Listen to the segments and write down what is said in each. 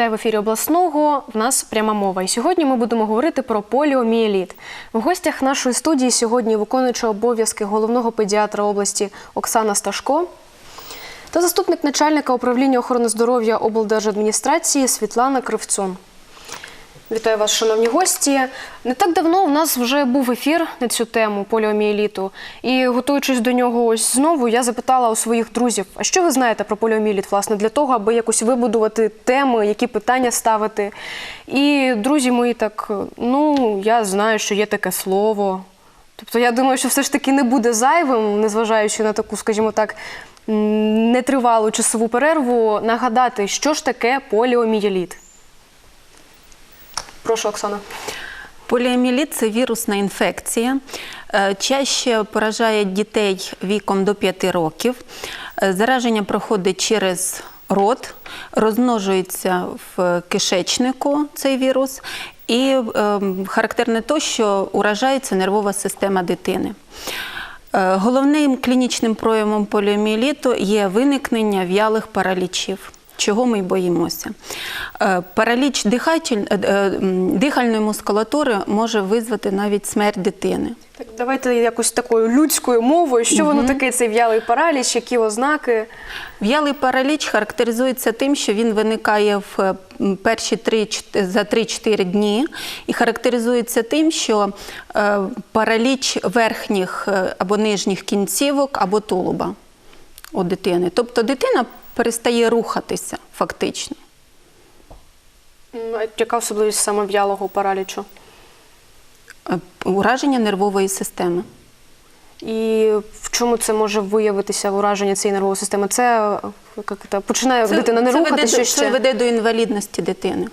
Вітаю в ефірі обласного. В нас пряма мова. І сьогодні ми будемо говорити про поліомієліт. В гостях нашої студії сьогодні виконуюча обов'язки головного педіатра області Оксана Сташко та заступник начальника управління охорони здоров'я облдержадміністрації Світлана Кривцун. Вітаю вас, шановні гості. Не так давно в нас вже був ефір на цю тему поліомієліту. І готуючись до нього ось знову, я запитала у своїх друзів, а що ви знаєте про поліомієліт, власне, для того, аби якось вибудувати теми, які питання ставити. І друзі мої так, ну, я знаю, що є таке слово. Тобто я думаю, що все ж таки не буде зайвим, незважаючи на таку, скажімо так, нетривалу часову перерву, нагадати, що ж таке поліомієліт. Прошу, Оксана. Поліоміеліт – це вірусна інфекція. Е, Чаще поражає дітей віком до 5 років. Е, Зараження проходить через рот, розмножується в кишечнику цей вірус, і е, характерне то, що уражається нервова система дитини. Е, Головним клінічним проявом поліоміеліту є виникнення в'ялих паралічів. Чого ми боїмося? Е, Параліч е, е, дихальної мускулатури може визвати навіть смерть дитини. Так, давайте якось такою людською мовою, що воно таке, цей в'ялий параліч, які ознаки. В'ялий параліч характеризується тим, що він виникає в перші 3, за 3-4 дні і характеризується тим, що параліч верхніх або нижніх кінцівок або тулуба у дитини. Тобто дитина перестає рухатися фактично. Яка особливість саме в'ялого паралічу? Е, Ураження нервової системи. І в чому це може виявитися ураження цієї нервової системи? Це е, як це, починає дитина не це рухати, веде, що ще? це веде до інвалідності дитини.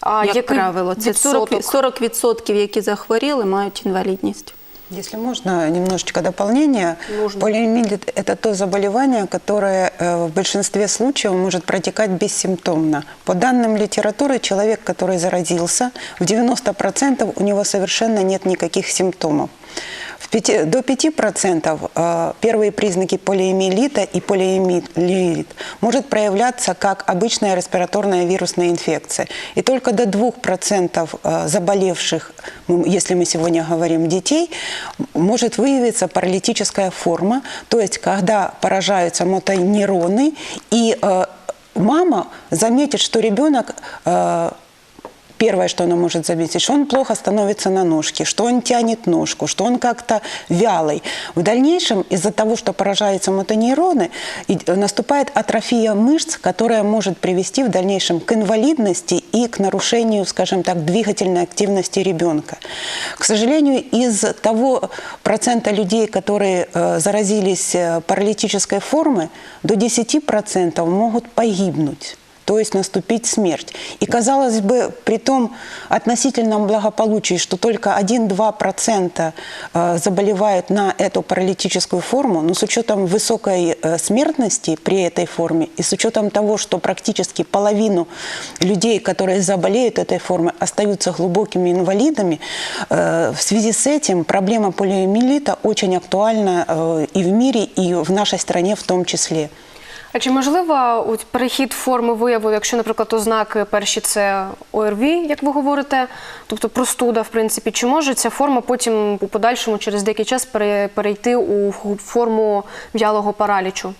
а як який правило, це 40%, 40%, які захворіли, мають інвалідність. Если можно, немножечко дополнения. Нужно. Полиомиелит – это то заболевание, которое э, в большинстве случаев может протекать бессимптомно. По данным литературы, человек, который заразился, в 90% у него совершенно нет никаких симптомов. До 5% э, первые признаки полиомиелита и полиомиелит может проявляться как обычная респираторная вирусная инфекция. И только до 2% э, заболевших, если мы сегодня говорим детей, может выявиться паралитическая форма, то есть когда поражаются мотонейроны, и э, мама заметит, что ребенок Первое, что она может заметить, что он плохо становится на ножки, что он тянет ножку, что он как-то вялый. В дальнейшем из-за того, что поражаются мотонейроны, э, наступает атрофия мышц, которая может привести в дальнейшем к инвалидности и к нарушению, скажем так, двигательной активности ребенка. К сожалению, из того процента людей, которые э, заразились э, паралитической формой, до 10% могут погибнуть то есть наступить смерть. И казалось бы, при том относительном благополучии, что только 1-2% э, заболевают на эту паралитическую форму, но с учетом высокой э, смертности при этой форме и с учетом того, что практически половину людей, которые заболеют этой формой, остаются глубокими инвалидами, э, в связи с этим проблема полиомиелита очень актуальна и в мире, и в нашей стране в том числе. А чи можливо перехід форми вияву, якщо, наприклад, ознаки перші це ОРВІ, як ви говорите, тобто простуда, в принципі, чи може ця форма потім у подальшому через деякий час перейти у форму в'ялого паралічу?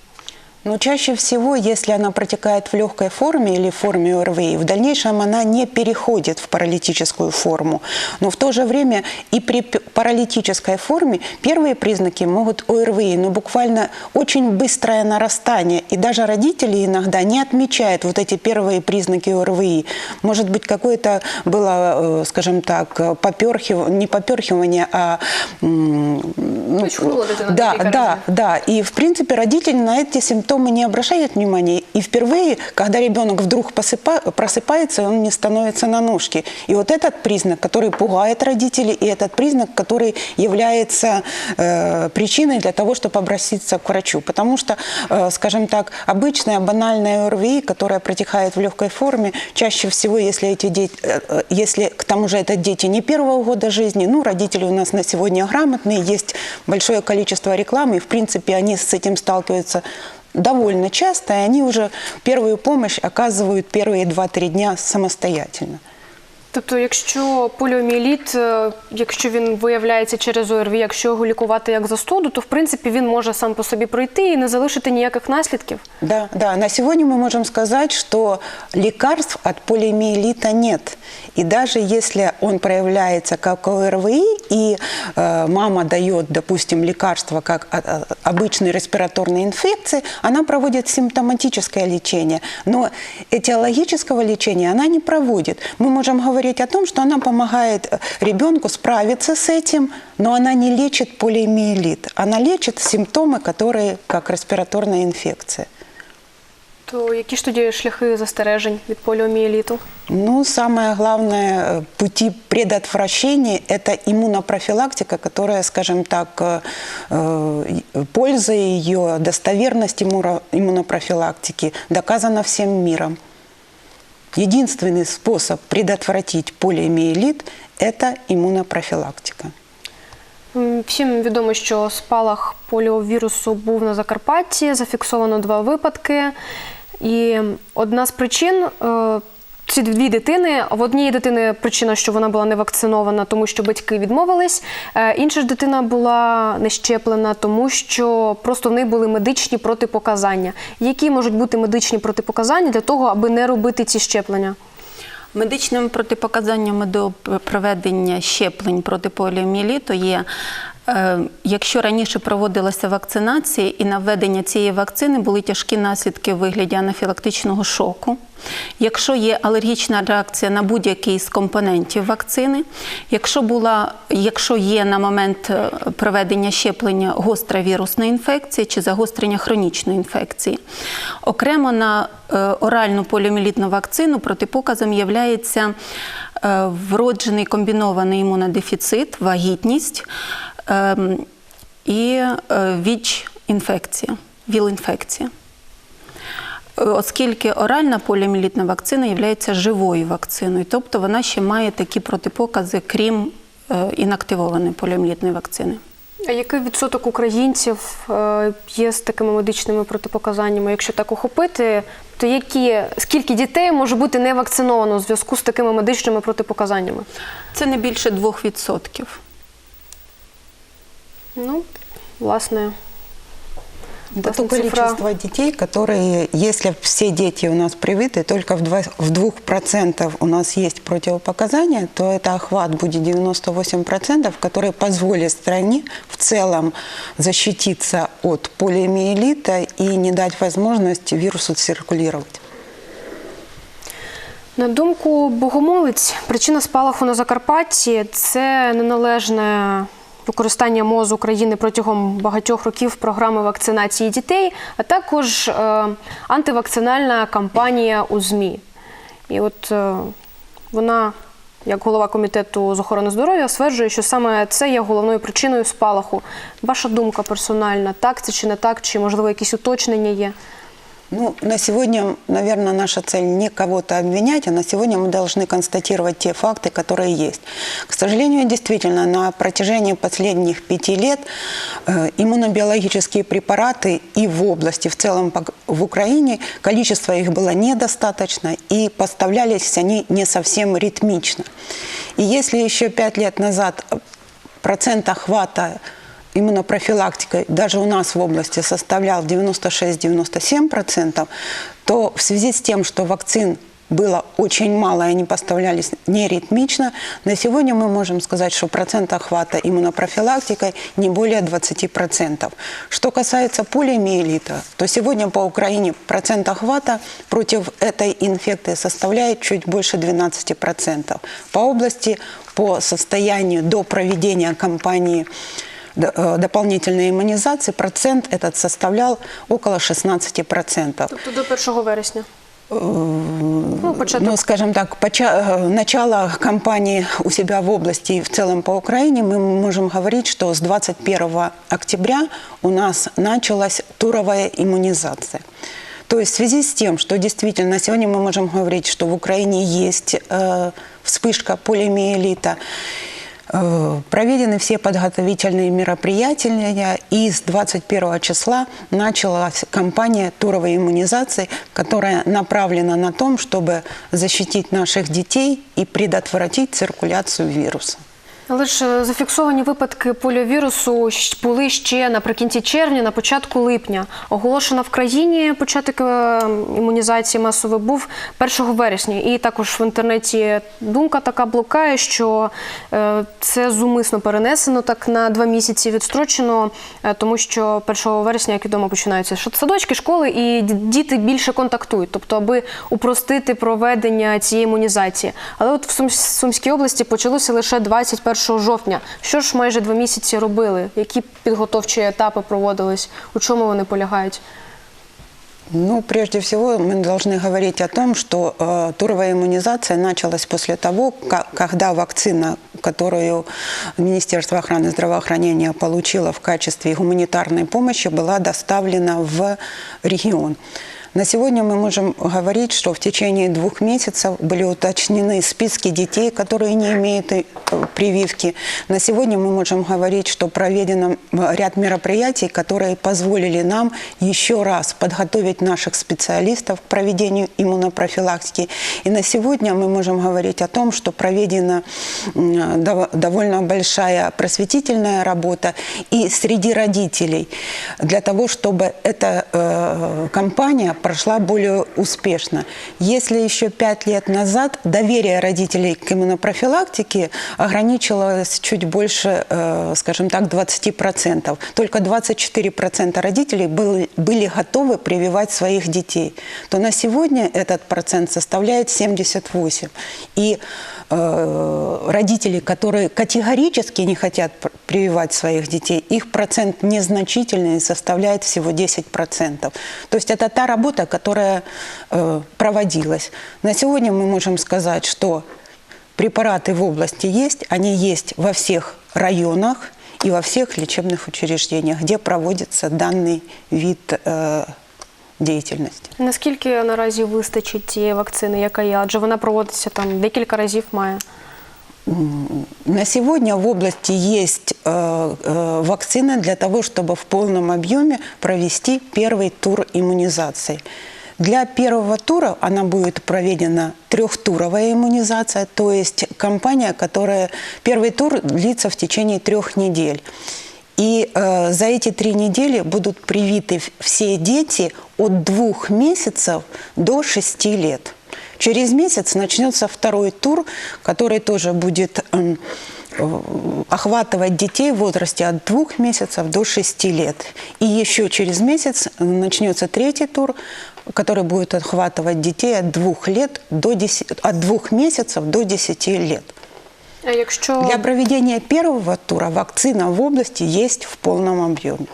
Но чаще всего, если она протекает в легкой форме или в форме ОРВИ, в дальнейшем она не переходит в паралитическую форму. Но в то же время и при паралитической форме первые признаки могут ОРВИ, но буквально очень быстрое нарастание. И даже родители иногда не отмечают вот эти первые признаки ОРВИ. Может быть, какое-то было, э, скажем так, поперхивание, не поперхивание, а... ну, да, да, да, и в принципе родители на эти симптомы не обращают внимания. И впервые, когда ребенок вдруг посыпа- просыпается, он не становится на ножки. И вот этот признак, который пугает родителей, и этот признак, который является э, причиной для того, чтобы обратиться к врачу. Потому что, э, скажем так, обычная банальная ОРВИ, которая протекает в легкой форме, чаще всего, если эти дети, э, э, если к тому же это дети не первого года жизни, ну, родители у нас на сегодня грамотные, есть большое количество рекламы, и, в принципе, они с этим сталкиваются довольно часто, и они уже первую помощь оказывают первые 2-3 дня самостоятельно. Тобто, якщо поліоміеліт, е, якщо він виявляється через ОРВІ, якщо його лікувати як застуду, то в принципі він може сам по собі пройти і не залишити ніяких наслідків. Да, да. На сегодня мы можем сказать, что лекарств от полиомиелита нет. И даже если он проявляется как ОРВИ, и э, мама дает, допустим, лекарство как а, а, обычной респираторной инфекции, она проводит симптоматическое лечение. Но этиологического лечения она не проводит. Мы можем говорить о том, что она помогает э, ребенку справиться с этим, но она не лечит полиомиелит. Она лечит симптомы, которые как респираторная инфекция. То які ж тоді шляхи застережень від поліоміеліту? Ну, самое главное, э, пути предотвращения – это иммунопрофилактика, которая, скажем так, э, э, польза ее, достоверность иммуро- иммунопрофилактики доказана всем миром. Единственный способ предотвратить полиомиелит – это иммунопрофилактика. Всім відомо, що спалах поліовірусу був на Закарпатті, зафіксовано два випадки. І одна з причин е, ці дві дитини. В одній дитини причина, що вона була не вакцинована, тому що батьки відмовились. Е, Інша ж дитина була не щеплена, тому що просто в неї були медичні протипоказання. Які можуть бути медичні протипоказання для того, аби не робити ці щеплення? Медичними протипоказаннями до проведення щеплень проти поліоміеліту є, е, якщо раніше проводилася вакцинація і на введення цієї вакцини були тяжкі наслідки в вигляді анафілактичного шоку, якщо є алергічна реакція на будь-який з компонентів вакцини, якщо, була, якщо є на момент е, проведення щеплення гостра вірусна інфекція чи загострення хронічної інфекції, окремо на е, оральну поліоміелітну вакцину протипоказом є вроджений комбінований імунодефіцит, вагітність ем, і е, ВІЧ-інфекція, ВІЛ-інфекція. Оскільки оральна поліоміелітна вакцина є живою вакциною, тобто вона ще має такі протипокази, крім е, інактивованої поліоміелітної вакцини. А який відсоток українців е, є з такими медичними протипоказаннями? Якщо так охопити, то які скільки дітей може бути не вакциновано у зв'язку з такими медичними протипоказаннями? Це не більше 2%. Ну, власне, Это власне, то количество детей, которые, если все дети у нас привиты, только в 2%, в 2% у нас есть противопоказания, то это охват будет 98%, который позволит стране в целом защититься от полиомиелита и не дать возможность вирусу циркулировать. На думку богомолець, причина спалаху на Закарпатті це неналежне використання МОЗ України протягом багатьох років програми вакцинації дітей, а також е, антивакцинальна кампанія у ЗМІ. І от е, вона, як голова комітету з охорони здоров'я, стверджує, що саме це є головною причиною спалаху. Ваша думка персональна, так це чи не так, чи можливо якісь уточнення є? Ну, на сегодня, наверное, наша цель не кого-то обвинять, а на сегодня мы должны констатировать те факты, которые есть. К сожалению, действительно, на протяжении последних пяти лет э, иммунобиологические препараты и в области, в целом в Украине, количество их было недостаточно, и поставлялись они не совсем ритмично. И если еще пять лет назад процент охвата иммунопрофилактикой даже у нас в области составлял 96-97%, то в связи с тем, что вакцин было очень мало, и они поставлялись неритмично, на сегодня мы можем сказать, что процент охвата иммунопрофилактикой не более 20%. Что касается полиомиелита, то сегодня по Украине процент охвата против этой инфекции составляет чуть больше 12%. По области, по состоянию до проведения кампании д- э, дополнительной иммунизации процент этот составлял около 16%. Тобто до 1 вересня. Ну, початок. Ну, скажем так, поча- э, начало кампании у себя в области и в целом по Украине мы можем говорить, что с 21 октября у нас началась туровая иммунизация. То есть в связи с тем, что действительно сегодня мы можем говорить, что в Украине есть э, вспышка полиомиелита, Э, Проведены все подготовительные мероприятия, и с 21 числа началась кампания туровой иммунизации, которая направлена на том, чтобы защитить наших детей и предотвратить циркуляцию вируса. Але ж е, зафіксовані випадки поліовірусу були ще наприкінці червня, на початку липня. Оголошено в країні початок е, імунізації масової був 1 вересня. І також в інтернеті думка така блукає, що е, це зумисно перенесено так на два місяці відстрочено, тому що 1 вересня, як відомо, починаються садочки, школи, і діти більше контактують, тобто аби упростити проведення цієї імунізації. Але от в Сумській області почалося лише 21 жовтня. Що ж майже два місяці робили? Які підготовчі етапи проводились? У чому вони полягають? Ну, прежде всего, мы должны говорить о том, что э, туровая иммунизация началась после того, ка- когда вакцина, которую Министерство охраны здравоохранения получило в качестве гуманитарной помощи, была доставлена в регион. На сегодня мы можем говорить, что в течение двух месяцев были уточнены списки детей, которые не имеют э, прививки. На сегодня мы можем говорить, что проведено э, ряд мероприятий, которые позволили нам еще раз подготовить наших специалистов к проведению иммунопрофилактики. И на сегодня мы можем говорить о том, что проведена дов- довольно большая просветительная работа и среди родителей для того, чтобы эта э, кампания прошла более успешно. Если еще пять лет назад доверие родителей к иммунопрофилактике ограничивалось чуть больше, э, скажем так, 20%, только 24% родителей были, были готовы прививать своих детей, то на сегодня этот процент составляет 78%. И э, родители, которые категорически не хотят пр- прививать своих детей, их процент незначительный и составляет всего 10%. То есть это та работа, которая э, проводилась. На сегодня мы можем сказать, что препараты в области есть, они есть во всех районах и во всех лечебных учреждениях, где проводится данный вид э, деятельности. Наскільки наразі вистачить тієї вакцини, яка є? Адже вона проводиться там декілька разів має. На сегодня в области есть э, э, вакцина для того, чтобы в полном объеме провести первый тур иммунизации. Для первого тура она будет проведена трехтуровая иммунизация, то есть кампания, которая первый тур длится в течение трех недель. И э, за эти три недели будут привиты все дети от двух месяцев до шести лет. Через месяц начнется второй тур, который тоже будет э, охватывать детей в возрасте от двух месяцев до шести лет. И еще через месяц начнется третий тур, который будет охватывать детей от двух лет до 10, от двух месяцев до 10 лет. А якщо Для проведения первого тура вакцина в области есть в полном объеме.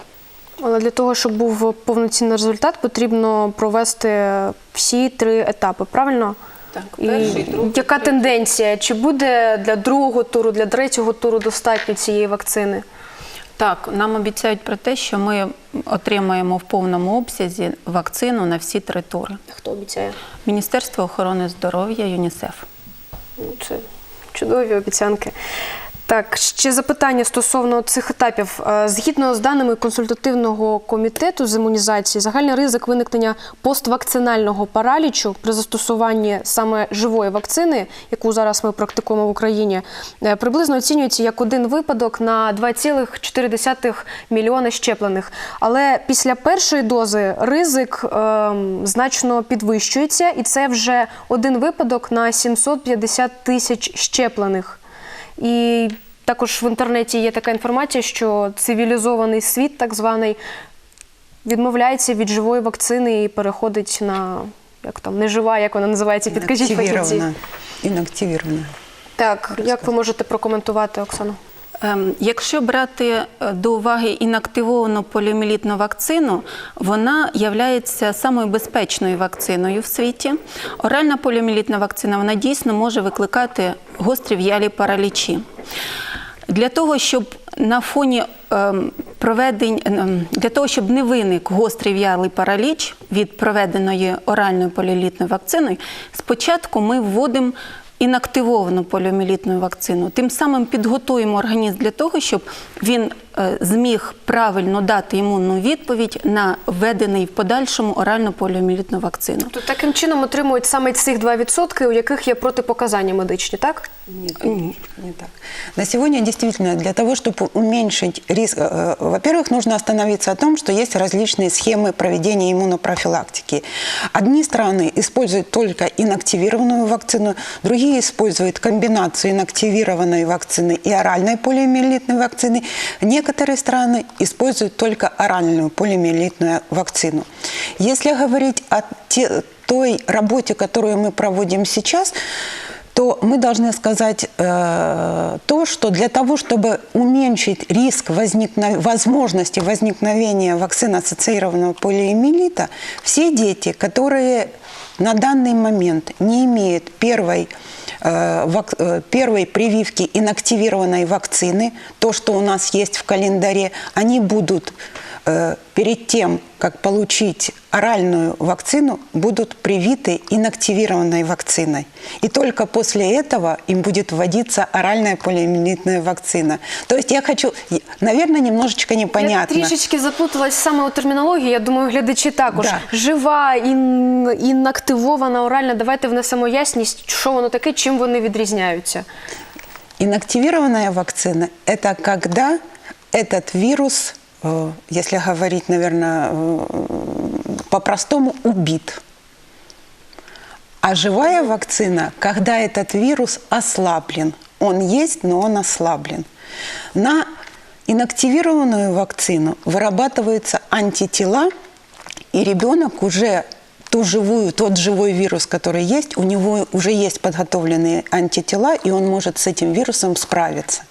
Але для того, щоб був повноцінний результат, потрібно провести всі три етапи, правильно? Так, І другий, яка тенденція? Чи буде для другого туру, для третього туру достатньо цієї вакцини? Так, нам обіцяють про те, що ми отримаємо в повному обсязі вакцину на всі три тури. Хто обіцяє? Міністерство охорони здоров'я, ЮНІСЕФ. Ну, Це чудові обіцянки. Так, ще запитання стосовно цих етапів. Е, Згідно з даними консультативного комітету з імунізації, загальний ризик виникнення поствакцинального паралічу при застосуванні саме живої вакцини, яку зараз ми практикуємо в Україні, е, приблизно оцінюється як один випадок на 2,4 мільйони щеплених. Але після першої дози ризик ем, значно підвищується, і це вже один випадок на 750 тисяч щеплених. І також в інтернеті є така інформація, що цивілізований світ, так званий, відмовляється від живої вакцини і переходить на як там нежива, як вона називається, підкажіть фахівці. Инактивирована. Так, як ви можете прокоментувати, Оксано? Ем, Якщо брати е, до уваги інактивовану поліоміелітну вакцину, вона є самою безпечною вакциною в світі. Оральна поліоміелітна вакцина вона дійсно може викликати гострі в'ялі паралічі. Для того, щоб на фоні ем, проведень, ем, для того, щоб не виник гострий в'ялий параліч від проведеної оральною поліоміелітною вакциною, спочатку ми вводимо інактивовану поліоміелітну вакцину, тим самим підготуємо організм для того, щоб він зміг правильно дати імунну відповідь на введений в подальшому оральну поліоміелітну вакцину. То таким чином отримують саме цих 2%, у яких є протипоказання медичні, так? Нет, не так. На сегодня действительно для того, чтобы уменьшить риск, э, во-первых, нужно остановиться о том, что есть различные схемы проведения иммунопрофилактики. Одни страны используют только инактивированную вакцину, другие используют комбинацию инактивированной вакцины и оральной полиомиелитной вакцины. Некоторые страны используют только оральную полиомиелитную вакцину. Если говорить о те- той работе, которую мы проводим сейчас, то мы должны сказать э, то, что для того, чтобы уменьшить риск возникно... возможности возникновения вакцина-ассоциированного полиомиелита, все дети, которые на данный момент не имеют первой, первой прививки инактивированной вакцины, то, что у нас есть в календаре, они будут э, перед тем, как получить оральную вакцину, будут привиты инактивированной вакциной. И только после этого им будет вводиться оральная полиомиелитная вакцина. То есть я хочу, наверное, немножечко непонятно. Я трішечки заплуталась саме у термінології. Я думаю, глядачі також. Да. Жива, ін... інактивована, оральна. Давайте внесемо ясність, що воно таке, чим вони відрізняються. Инактивированная вакцина – это когда этот вирус, э, если говорить, наверное, э, по-простому, убит. А живая вакцина, когда этот вирус ослаблен. Он есть, но он ослаблен. На инактивированную вакцину вырабатываются антитела, и ребенок уже ту живую, тот живой вирус, который есть, у него уже есть подготовленные антитела, и он может с этим вирусом справиться.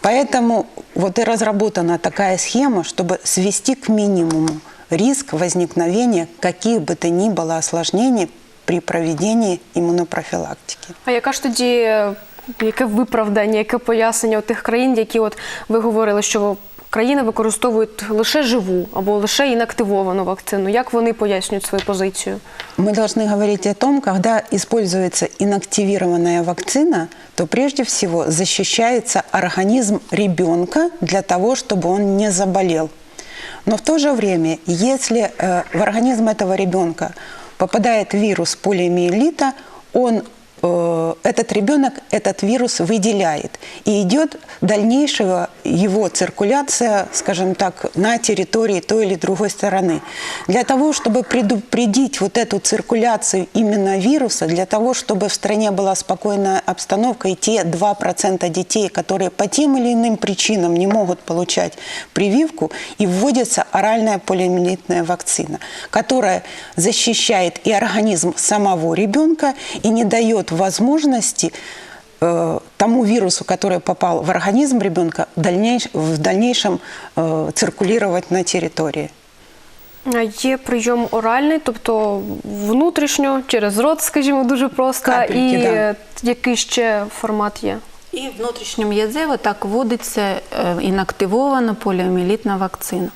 Поэтому вот и разработана такая схема, чтобы свести к минимуму риск возникновения каких бы то ни было осложнений при проведении иммунопрофилактики. А яка ж тоді е, яке виправдання, яке пояснення у тих країн, які от ви говорили, що країни використовують лише живу або лише інактивовану вакцину? Як вони пояснюють свою позицію? Мы должны говорить о том, когда используется инактивированная вакцина, то прежде всего защищается организм ребенка для того, чтобы он не заболел. Но в то же время, если э, в организм этого ребенка попадает вирус полиомиелита, он э, этот ребенок этот вирус выделяет. И идет дальнейшего его циркуляция, скажем так, на территории той или другой стороны. Для того, чтобы предупредить вот эту циркуляцию именно вируса, для того, чтобы в стране была спокойная обстановка, и те 2% детей, которые по тем или иным причинам не могут получать прививку, и вводится оральная полиомиелитная вакцина, которая защищает и организм самого ребенка, и не дает возможности э, тому вирусу, который попал в организм ребенка, в, дальнейш- в дальнейшем э, циркулировать на территории. А Є прийом оральний, тобто внутрішньо, через рот, скажімо, дуже просто. Капельки, і да. е, який ще формат є? І внутрішньом'язево так вводиться е, інактивована поліоміелітна вакцина.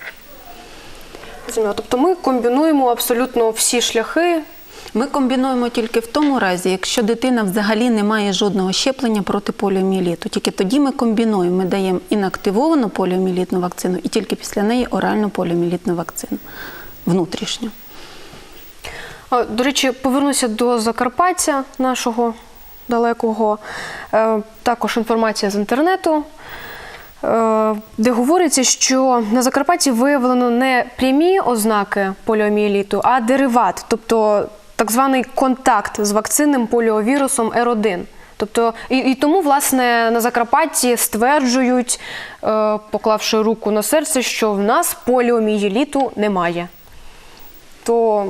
Зрозуміло. Тобто ми комбінуємо абсолютно всі шляхи. ми комбінуємо тільки в тому разі, якщо дитина взагалі не має жодного щеплення проти поліоміеліту. Тільки тоді ми комбінуємо, ми даємо інактивовану поліоміелітну вакцину і тільки після неї оральну поліоміелітну вакцину внутрішню. До речі, повернуся до Закарпаття нашого далекого. Е, Також інформація з інтернету, е, де говориться, що на Закарпатті виявлено не прямі ознаки поліоміеліту, а дериват, тобто так званий контакт з вакцинним поліовірусом Р1. Тобто, і, і тому, власне, на Закарпатті стверджують, е, поклавши руку на серце, що в нас поліомієліту немає. То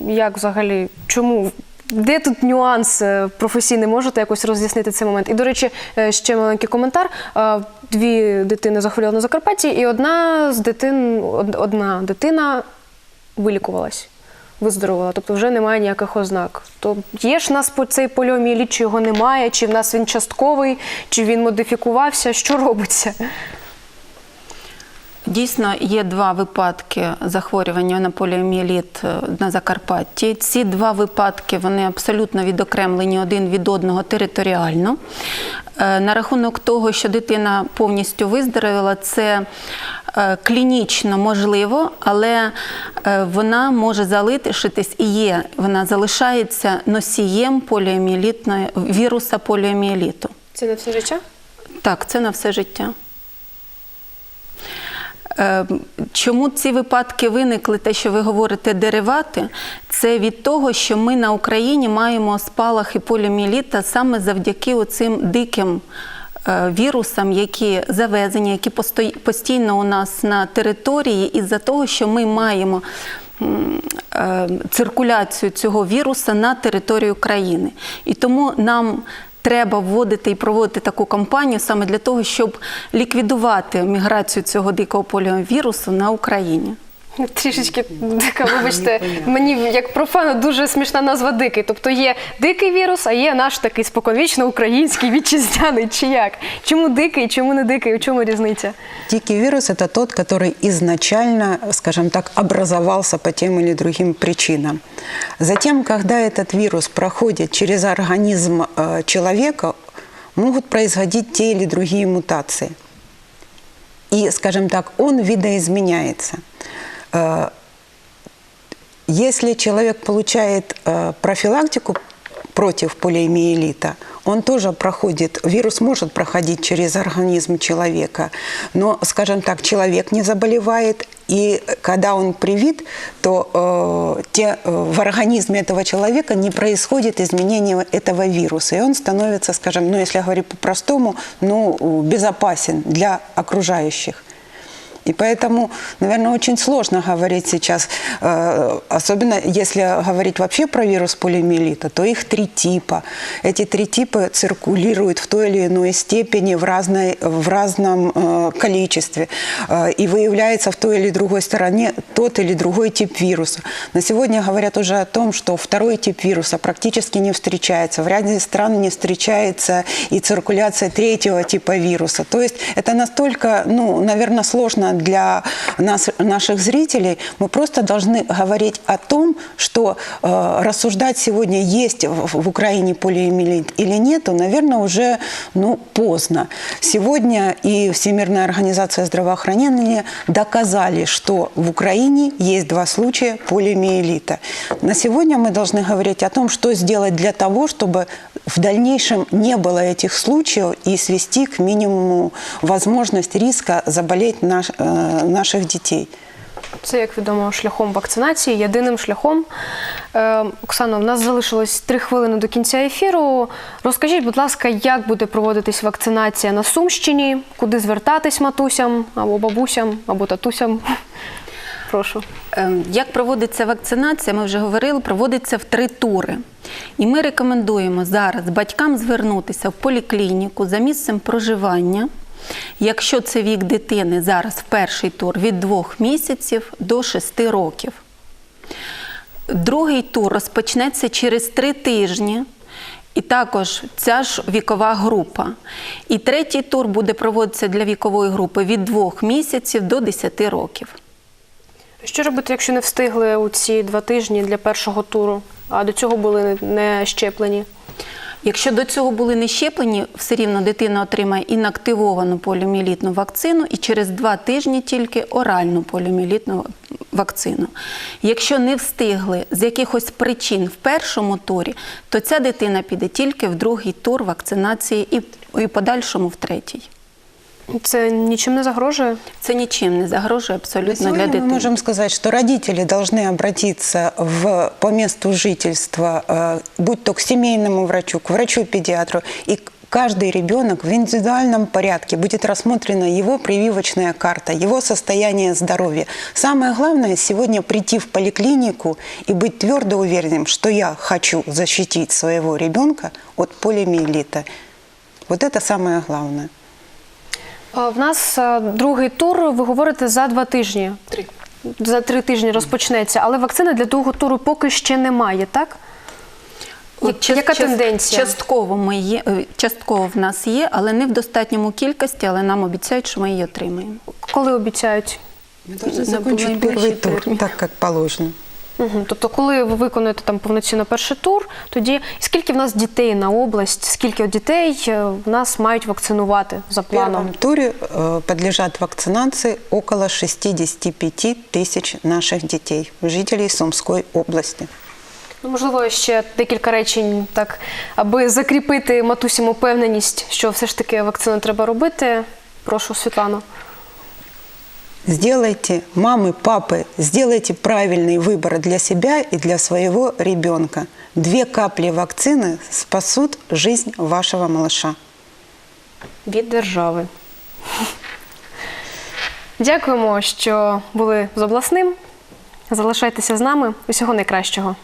як взагалі, чому? Де тут нюанс е, професійний? Можете якось роз'яснити цей момент? І, до речі, е, ще маленький коментар. Е, Дві дитини захворіли на Закарпатті, і одна з дитин, одна дитина вилікувалась, виздоровила. Тобто вже немає ніяких ознак. То є ж в нас цей поліоміеліт, чи його немає, чи в нас він частковий, чи він модифікувався, що робиться? Дійсно, є два випадки захворювання на поліомієліт е, на Закарпатті. Ці два випадки вони абсолютно відокремлені один від одного територіально. Е, На рахунок того, що дитина повністю виздоровіла, це клінічно можливо, але е, вона може залишитись і є, вона залишається носієм поліомієлітної віруса поліомієліту. Це на все життя? Так, це на все життя. Е, Чому ці випадки виникли, те, що ви говорите, деривати, це від того, що ми на Україні маємо спалахи поліомієліта саме завдяки оцим диким е, вірусам, які завезені, які постійно у нас на території, із-за того, що ми маємо е, циркуляцію цього віруса на територію країни. І тому нам треба вводити і проводити таку кампанію саме для того, щоб ліквідувати міграцію цього дикого поліовірусу на Україні. Трішечки дика, вибачте, мені як профану дуже смішна назва дикий. Тобто є дикий вірус, а є наш такий споконвічно український вітчизняний. Чи як? Чому дикий, чому не дикий? У чому різниця? Дикий вирус – это тот, который изначально, скажем так, образовался по тем или другим причинам. Затем, когда этот вирус проходит через организм э, человека, могут происходить те или другие мутации. И, скажем так, он видоизменяется. Э, Если человек получает э, профилактику против полиомиелита, он тоже проходит, вирус может проходить через организм человека, но, скажем так, человек не заболевает, и когда он привит, то э, те, э, в организме этого человека не происходит изменения этого вируса, и он становится, скажем, ну, если говорить по-простому, ну, безопасен для окружающих. И поэтому, наверное, очень сложно говорить сейчас, э, особенно если говорить вообще про вирус полиомиелита, то их три типа. Эти три типа циркулируют в той или иной степени, в, разной, в разном э, количестве. Э, и выявляется в той или другой стороне тот или другой тип вируса. На сегодня говорят уже о том, что второй тип вируса практически не встречается. В ряде стран не встречается и циркуляция третьего типа вируса. То есть это настолько, ну, наверное, сложно для нас, наших зрителей. Мы просто должны говорить о том, что э, рассуждать сегодня есть в, в Украине полиомиелит или нет, наверное, уже ну, поздно. Сегодня и Всемирная организация здравоохранения доказали, что в Украине есть два случая полиомиелита. На сегодня мы должны говорить о том, что сделать для того, чтобы в дальнейшем не было этих случаев и свести к минимуму возможность риска заболеть наш, э, наших детей. Це, як відомо, шляхом вакцинації, єдиним шляхом. Е, Оксано, в нас залишилось три хвилини до кінця ефіру. Розкажіть, будь ласка, як буде проводитись вакцинація на Сумщині, куди звертатись матусям або бабусям, або татусям? Прошу. Е, Як проводиться вакцинація, ми вже говорили, проводиться в три тури. І ми рекомендуємо зараз батькам звернутися в поліклініку за місцем проживання. Якщо це вік дитини зараз в перший тур від 2 місяців до 6 років. Другий тур розпочнеться через 3 тижні. І також ця ж вікова група. І третій тур буде проводитися для вікової групи від 2 місяців до 10 років. Що робити, якщо не встигли у ці два тижні для першого туру, а до цього були не щеплені? Якщо до цього були не щеплені, все рівно дитина отримає інактивовану поліоміелітну вакцину і через два тижні тільки оральну поліоміелітну вакцину. Якщо не встигли з якихось причин в першому турі, то ця дитина піде тільки в другий тур вакцинації і, і подальшому в третій. Це нічим не загрожує? Це нічим не загрожує На абсолютно для сегодня мы дитини. можем сказать, что родители должны обратиться в, по месту жительства, э, будь то к семейному врачу, к врачу-педиатру, и к- каждый ребенок в индивидуальном порядке будет рассмотрена его прививочная карта, его состояние здоровья. Самое главное сегодня прийти в поликлинику и быть твердо уверенным, что я хочу защитить своего ребенка от полиомиелита. Вот это самое главное. А, В нас а, другий тур, ви говорите, за два тижні. Три. За три тижні розпочнеться, але вакцини для другого туру поки ще немає, так? От час- Яка час- тенденція? Частково, ми є, е, частково в нас є, але не в достатньому кількості, але нам обіцяють, що ми її отримаємо. Коли обіцяють? Мы должны Забыла закончить имперский первый тур, термин. так как положено. Угу. Тобто, коли ви виконуєте там повноцінно перший тур, тоді скільки в нас дітей на область, скільки дітей е, в нас мають вакцинувати за В первом планом? туре э, подлежат вакцинации около 65 тысяч наших детей, жителей Сумской области. Ну, можливо, ще декілька речень, так, аби закріпити матусям упевненість, що все ж таки вакцину треба робити. Прошу, Світлано. Сделайте, мамы, папы, сделайте правильный выбор для себя и для своего ребенка. Две капли вакцины спасут жизнь вашего малыша. від держави. Дякуємо, що були з обласним. Залишайтеся з нами. Усього найкращого.